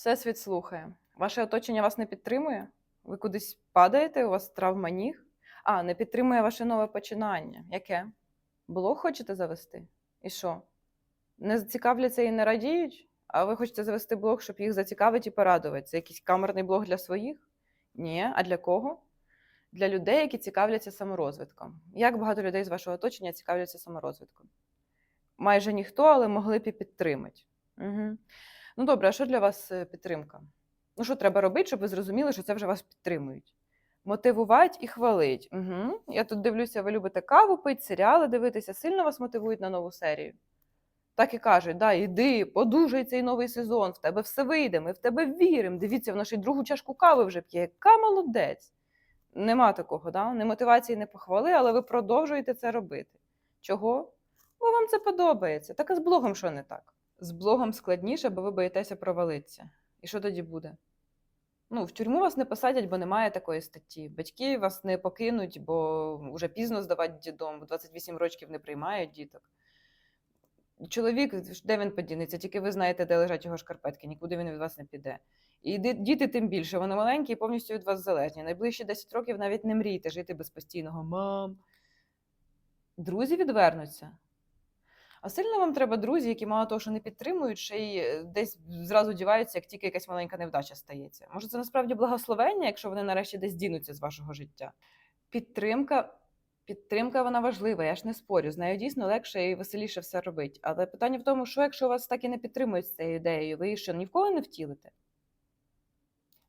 Всесвіт слухає. Ваше оточення вас не підтримує? Ви кудись падаєте, у вас травма ніг? А, не підтримує ваше нове починання. Яке? Блог хочете завести? І що? Не зацікавляться і не радіють? А ви хочете завести блог, щоб їх зацікавити і порадувати? Це якийсь камерний блог для своїх? Ні. А для кого? Для людей, які цікавляться саморозвитком. Як багато людей з вашого оточення цікавляться саморозвитком? Майже ніхто, але могли б і підтримати. Угу. Ну добре, а що для вас е, підтримка? Ну, що треба робити, щоб ви зрозуміли, що це вже вас підтримують? Мотивувати і хвалить. Угу. Я тут дивлюся, ви любите каву пити, серіали дивитися, сильно вас мотивують на нову серію. Так і кажуть, да, іди, подужай цей новий сезон, в тебе все вийде, ми в тебе віримо. Дивіться, ще й другу чашку кави вже п'є. Яка молодець. Нема такого, да? не мотивації, не похвали, але ви продовжуєте це робити. Чого? Бо вам це подобається. Так а з блогом що не так? З блогом складніше, бо ви боїтеся провалитися. І що тоді буде? Ну, в тюрму вас не посадять, бо немає такої статті. Батьки вас не покинуть, бо вже пізно здавати дідом, бо 28 років не приймають діток. Чоловік, де він подінеться? Тільки ви знаєте, де лежать його шкарпетки, нікуди він від вас не піде. І діти тим більше, вони маленькі і повністю від вас залежні. Найближчі 10 років навіть не мрійте жити без постійного мам. Друзі відвернуться. А сильно вам треба друзі, які мало того, що не підтримують, ще й е, десь зразу діваються, як тільки якась маленька невдача стається. Може, це насправді благословення, якщо вони нарешті десь дінуться з вашого життя. Підтримка, підтримка вона важлива, я ж не спорю. З нею дійсно легше і веселіше все робить. Але питання в тому, що якщо вас так і не підтримують з цією ідеєю, ви її що ні в кого не втілите?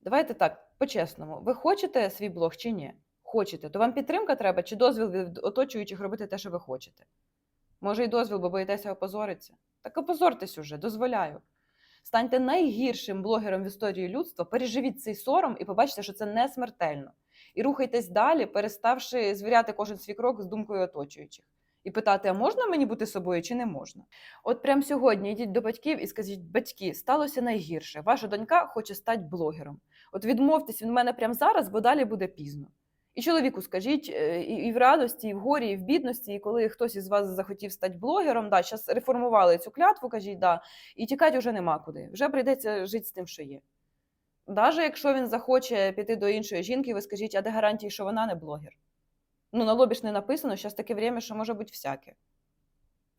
Давайте так, по-чесному, ви хочете свій блог чи ні? Хочете, то вам підтримка треба чи дозвіл від оточуючих робити те, що ви хочете? Може, і дозвіл, бо боїтеся опозоритися? Так опозортесь уже, дозволяю. Станьте найгіршим блогером в історії людства, переживіть цей сором і побачите, що це не смертельно. І рухайтесь далі, переставши звіряти кожен свій крок з думкою оточуючих. І питати, а можна мені бути собою чи не можна? От прямо сьогодні йдіть до батьків і скажіть: батьки, сталося найгірше. Ваша донька хоче стати блогером. От відмовтесь від мене прямо зараз, бо далі буде пізно. І чоловіку скажіть е, і, і в радості, і в горі, і в бідності, і коли хтось із вас захотів стати блогером, да, зараз реформували цю клятву, кажіть, да, і тікати вже нема куди. Вже прийдеться жити з тим, що є. Навіть якщо він захоче піти до іншої жінки, ви скажіть, а де гарантії, що вона не блогер? Ну, на лобі ж не написано, зараз таке время, що може бути всяке.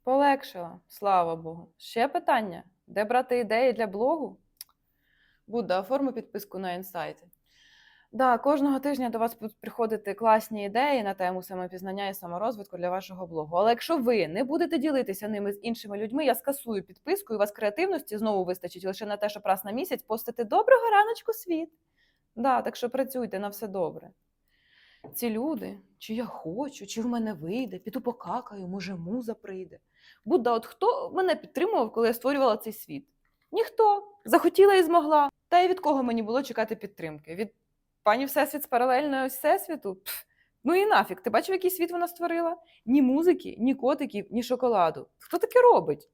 Полегшила, слава Богу. Ще питання: де брати ідеї для блогу? Будда, оформи підписку на інсайти. Да, кожного тижня до вас будуть приходити класні ідеї на тему самопізнання і саморозвитку для вашого блогу. Але якщо ви не будете ділитися ними з іншими людьми, я скасую підписку, і у вас креативності знову вистачить лише на те, щоб раз на місяць постити доброго раночку світ. Да, так що працюйте на все добре. Ці люди, чи я хочу, чи в мене вийде, піду покакаю, може, муза прийде. Будда, от хто мене підтримував, коли я створювала цей світ? Ніхто. Захотіла і змогла. Та й від кого мені було чекати підтримки? Від пані Всесвіт з паралельного всесвіту? Пф, ну і нафіг, ти бачив, який світ вона створила? Ні музики, ні котиків, ні шоколаду. Хто таке робить?